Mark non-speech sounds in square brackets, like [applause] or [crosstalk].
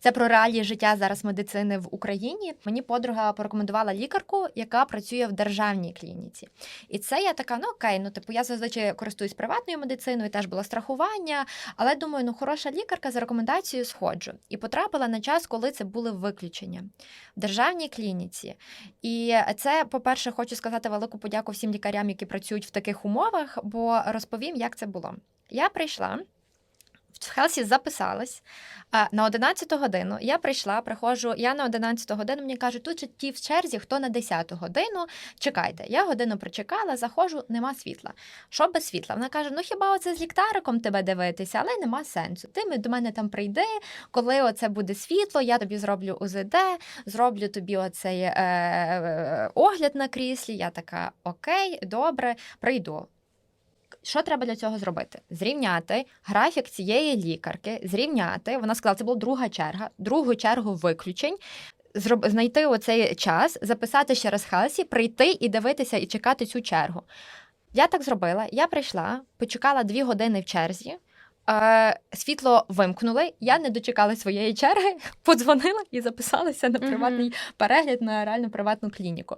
Це про реалії життя зараз медицини в Україні. Мені подруга порекомендувала лікарку, яка працює в державній клініці. І це я така, ну окей, ну типу, я зазвичай користуюсь приватною медициною, теж було страхування. Але думаю, ну хороша лікарка за рекомендацією сходжу. І потрапила на час, коли це були виключення в державній клініці. І це, по-перше, хочу сказати велику подяку всім лікарям, які працюють в таких умовах, бо розповім, як це було. Я прийшла. В Хелсі записалась а, на 11 годину. Я прийшла, приходжу. Я на 11 годину мені кажуть, тут же ті в черзі, хто на 10 годину. Чекайте. Я годину прочекала, заходжу, нема світла. Що без світла? Вона каже: ну хіба оце з ліктариком тебе дивитися, але нема сенсу. Ти до мене там прийди, коли оце буде світло, я тобі зроблю УЗД, зроблю тобі оцей е, е, огляд на кріслі. Я така, окей, добре, прийду. Що треба для цього зробити? Зрівняти графік цієї лікарки, зрівняти. Вона сказала, це була друга черга, другу чергу виключень. Зроб... Знайти оцей час, записати ще раз Хелсі, прийти і дивитися і чекати цю чергу. Я так зробила. Я прийшла, почекала дві години в черзі. Е, світло вимкнули. Я не дочекала своєї черги, [laughs] подзвонила і записалася на приватний перегляд на реально приватну клініку.